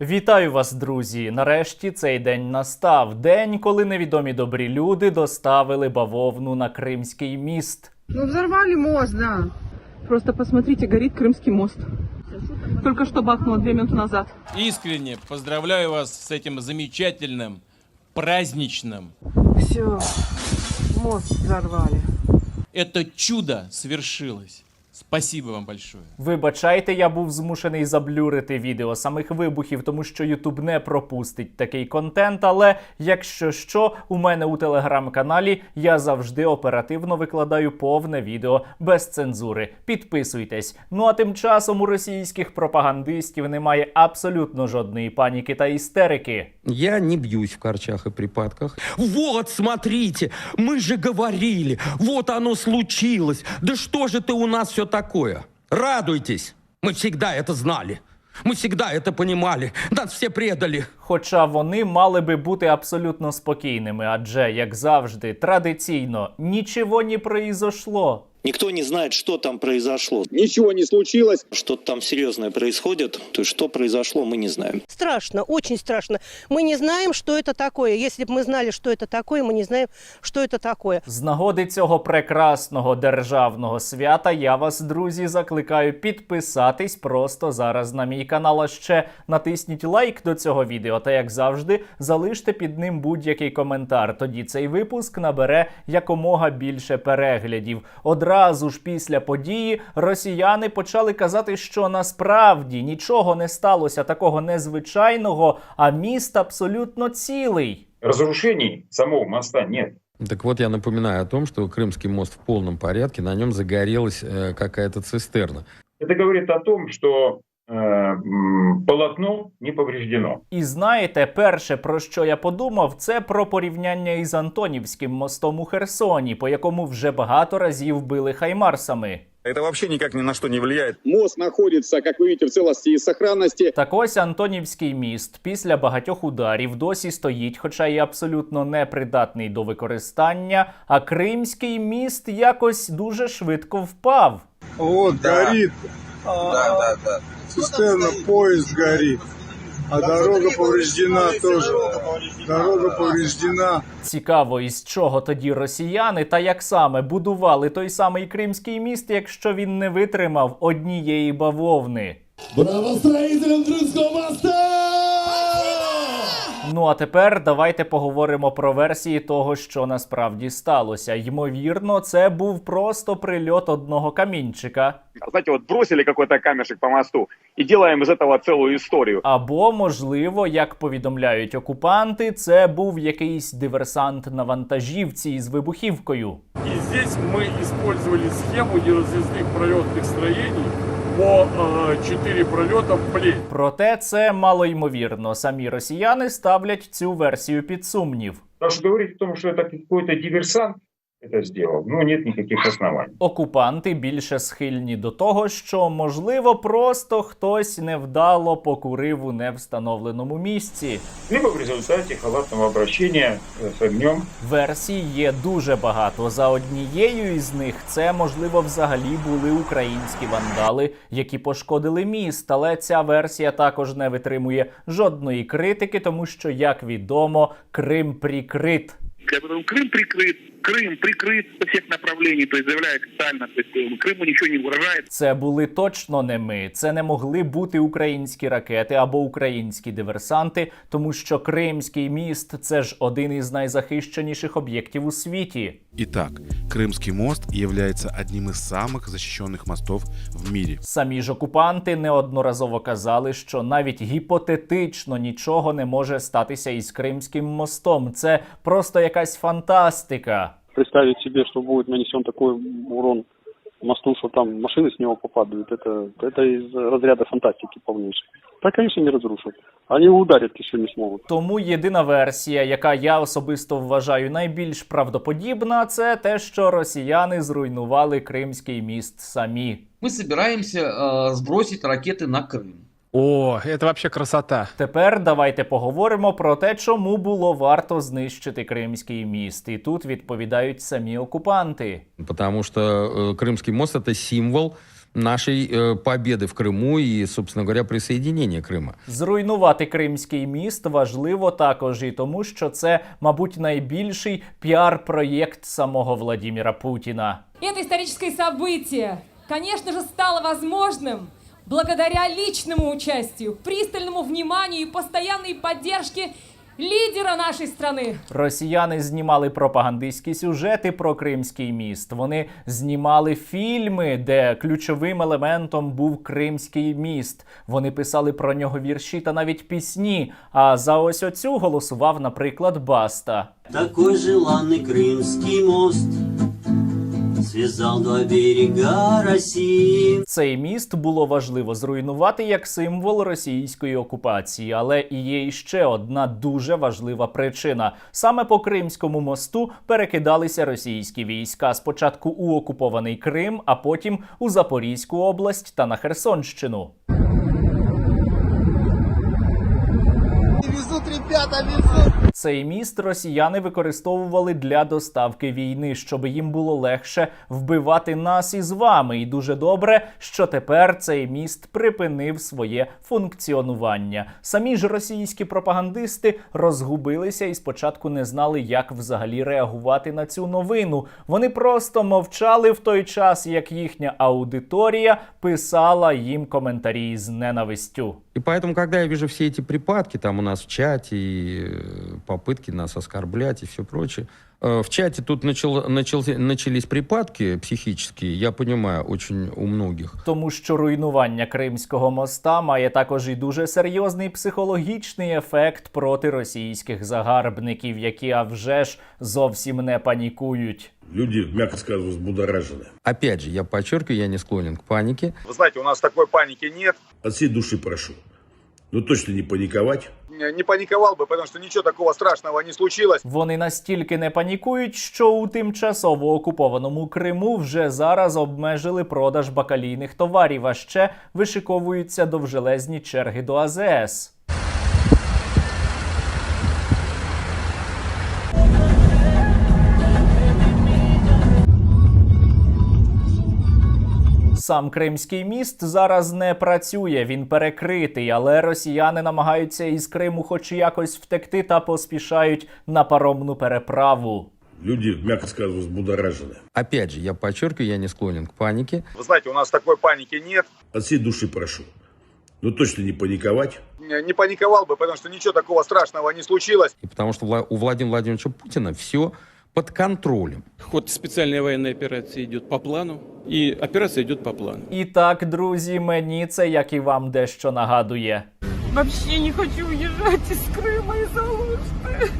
Вітаю вас, друзі! Нарешті цей день настав. День, коли невідомі добрі люди доставили бавовну на Кримський міст. Ну, взорвали мост, да. Просто посмотрите, горит Крымский мост. Только что бахнуло две минуты назад. Искренне поздравляю вас с этим замечательным, праздничным. Все, мост взорвали. Это чудо свершилось. Спасибо вам большое. Вибачайте, я був змушений заблюрити відео самих вибухів, тому що Ютуб не пропустить такий контент. Але якщо що, у мене у телеграм-каналі я завжди оперативно викладаю повне відео без цензури. Підписуйтесь. Ну а тим часом у російських пропагандистів немає абсолютно жодної паніки та істерики. Я не бьюсь в корчах и припадках. Вот, смотрите, мы же говорили, вот оно случилось. Да что же ты у нас все такое? Радуйтесь, мы всегда это знали. Мы всегда это понимали. Нас все предали. Хоча вони мали би бути абсолютно спокійними, адже, як завжди, традиційно нічого не произошло. Никто не знает, что там произошло. Ничего не случилось. Что-то там серьезное происходит. То есть, что произошло, мы не знаем. Страшно, очень страшно. Мы не знаем, что это такое. Если бы мы знали, что это такое, мы не знаем, что это такое. З нагоди цього прекрасного державного свята я вас, друзі, закликаю підписатись просто зараз на мій канал. А ще натисніть лайк до цього відео. Та як завжди, залиште під ним будь-який коментар. Тоді цей випуск набере якомога більше переглядів. Одразу ж після події росіяни почали казати, що насправді нічого не сталося такого незвичайного, а міст абсолютно цілий. Разрушений самого моста нет. Так вот, я напоминаю о том, что Крымский мост в полном порядке, на нем загорелась э, какая-то цистерна. Это говорит о том, что э, м, полотно не повреждено. І знаєте, перше про що я подумав, це про порівняння із Антонівським мостом у Херсоні, по якому вже багато разів били хаймарсами. Это вообще никак ни на что не влияет. Мост находится, как вы видите, в целости и сохранности. Так ось Антонівський міст після багатьох ударів досі стоїть, хоча і абсолютно непридатний до використання. А Кримський міст якось дуже швидко впав. Вот, горит. Цистерна, поезд горит. А дорога повреждена теж. Дорога повреждена. Цікаво, із чого тоді росіяни та як саме будували той самий Кримський міст, якщо він не витримав однієї бавовни. Ну а тепер давайте поговоримо про версії того, що насправді сталося. Ймовірно, це був просто прильот одного камінчика. Знаете, вот бросили какой-то камешек по мосту и делаем из этого целую историю. Або, можливо, як повідомляють окупанти, це був якийсь диверсант на вантажівці із вибухівкою. И здесь мы использовали схему неразвязных пролетных строений по чотири прольота в плі. Проте це малоймовірно. Самі росіяни ставлять цю версію під сумнів. Потому что говорить тому, що это какой-то диверсант это сделал, ну, нет никаких оснований. Окупанти більше схильні до того, що можливо просто хтось невдало покурив у невстановленому місці. Либо в результате халатного обращения э, с огнем. Версій є дуже багато. За однією із них це можливо взагалі були українські вандали, які пошкодили міст. Але ця версія також не витримує жодної критики, тому що, як відомо, Крим прикрит. Потом Крым прикрыт, Крым прикрыт со всех направлений, то есть заявляет официально, то есть э, Крыму ничего не угрожает. Це були точно не ми. Це не могли бути українські ракети або українські диверсанти, тому що Кримський міст це ж один із найзахищеніших об'єктів у світі. Итак, Крымский мост является одним из самых защищенных мостов в мире. Самі ж окупанти неодноразово казали, що навіть гіпотетично нічого не може статися із Кримським мостом. Це просто якась фантастика. Представить себе, что будет нанесен такой урон мосту, что там машины с него попадают, это, это из разряда фантастики полнейшей. Так, конечно, не разрушат. Они ударить еще не смогут. Тому єдина версія, яка я особисто вважаю найбільш правдоподібна, це те, що росіяни зруйнували Кримський міст самі. Мы собираемся э, сбросить ракеты на Крым. О, это вообще красота. Тепер давайте поговоримо про те, чому було варто знищити Кримський міст. І тут відповідають самі окупанти. Потому что э, Крымский мост это символ нашей э, победы в Крыму и, собственно говоря, присоединения Крыма. Зруйнувати Кримський міст важливо також і тому, що це, мабуть, найбільший піар-проєкт самого Владіміра Путіна. Это историческое событие, конечно же, стало возможным благодаря личному участию, пристальному вниманию и постоянной поддержке лидера нашей страны. Росіяни знімали пропагандистські сюжети про Кримський міст. Вони знімали фільми, де ключовим елементом був Кримський міст. Вони писали про нього вірші та навіть пісні. А за ось оцю голосував, наприклад, Баста. Такой желанный Крымский мост Связал два берега России. Цей міст було важливо зруйнувати як символ російської окупації, але і є іще одна дуже важлива причина: саме по Кримському мосту перекидалися російські війська. Спочатку у окупований Крим, а потім у Запорізьку область та на Херсонщину. Везут, ребята, везут Цей міст росіяни використовували для доставки війни, щоб їм було легше вбивати нас із вами. І дуже добре, що тепер цей міст припинив своє функціонування. Самі ж російські пропагандисти розгубилися і спочатку не знали, як взагалі реагувати на цю новину. Вони просто мовчали в той час, як їхня аудиторія писала їм коментарі з ненавистю. И поэтому, когда я вижу все эти припадки там у нас в чате, и э, попытки нас оскорблять и все прочее, э, в чате тут начал, начал, начались припадки психические, я понимаю, очень у многих. Тому що руйнування Кримського моста має також і дуже серйозний психологічний ефект проти російських загарбників, які а вже ж зовсім не панікують. Люди, мягко скажем, взбудоражены. Опять же, я подчеркиваю, я не склонен к панике. Вы знаете, у нас такой паники нет. От всей души прошу. Ну точно не паниковать. Не панікував би, тому що нічого такого страшного не случилось. Вони настільки не панікують, що у тимчасово окупованому Криму вже зараз обмежили продаж бакалійних товарів, а ще вишиковуються довжелезні черги до АЗС. Сам Кримський міст зараз не працює, він перекритий, але росіяни намагаються із Криму хоч якось втекти та поспішають на паромну переправу. Люди, мягко скажем, взбудоражены. Опять же, я подчеркиваю, я не склонен к панике. Вы знаете, у нас такой паники нет. От всей души прошу. Ну точно не паниковать. Не не паниковал бы, потому что ничего такого страшного не случилось. И потому что Вла- у Владимира Владимировича Путина все под контролем. Ход специальной военной операции идет по плану, и операция идет по плану. І так, друзі, мені це, як і вам, дещо нагадує. Вообще не хочу уезжать из Крыма из-за Алушты.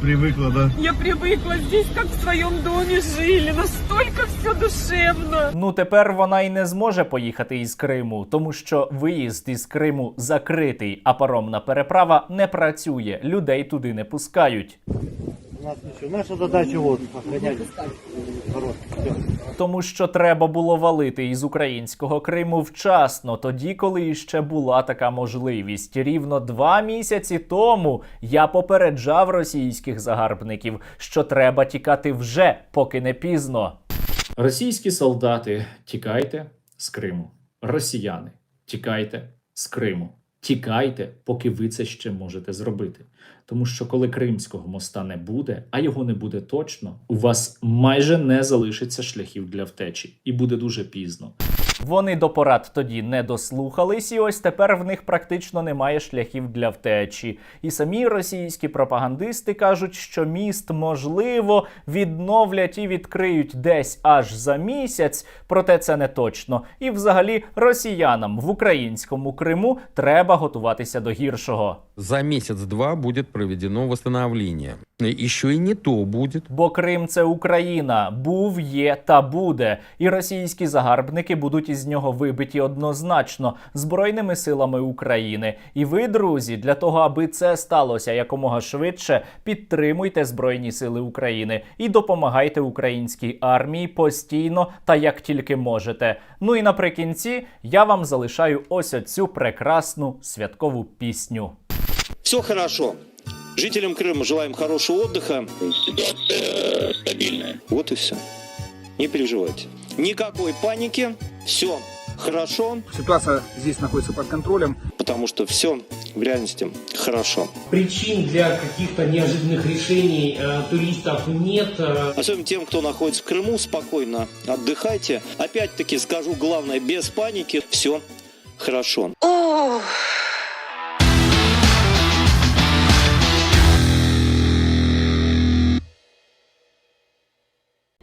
Привыкла, да? Я привыкла здесь, как в своем доме жили. Настолько все душевно. Ну тепер вона й не зможе поїхати із Криму, тому що виїзд із Криму закритий, а паромна переправа не працює. Людей туди не пускають. У нас ничего, наша задача вот, охранять город. Тому що треба було валити із українського Криму вчасно, тоді, коли іще була така можливість. Рівно два місяці тому я попереджав російських загарбників, що треба тікати вже, поки не пізно. Російські солдати, тікайте з Криму. Росіяни, тікайте з Криму. Тікайте, поки ви це ще можете зробити. Тому що коли Кримського моста не буде, а його не буде точно, у вас майже не залишиться шляхів для втечі, і буде дуже пізно. Вони до порад тоді не дослухались, і ось тепер в них практично немає шляхів для втечі. І самі російські пропагандисти кажуть, що міст можливо відновлять і відкриють десь аж за місяць, проте це не точно. І взагалі росіянам в українському Криму треба готуватися до гіршого. За месяц-два будет проведено восстановление. Еще и не то будет. Бо Крим це Україна, був, є та буде. І російські загарбники будуть із нього вибиті однозначно збройними силами України. І ви, друзі, для того, аби це сталося якомога швидше, підтримуйте Збройні Сили України і допомагайте українській армії постійно та як тільки можете. Ну і наприкінці я вам залишаю ось оцю прекрасну святкову пісню. Все хорошо. Жителям Крыма желаем хорошего отдыха. Ситуация стабильная. Вот и все. Не переживайте. Никакой паники. Все хорошо, Ситуация здесь находится под контролем. потому что все в реальности хорошо. Причин для каких-то неожиданных решений э, туристов нет. э, Особенно тем, кто находится в Крыму, спокойно отдыхайте. Опять-таки скажу главное, без паники, все хорошо.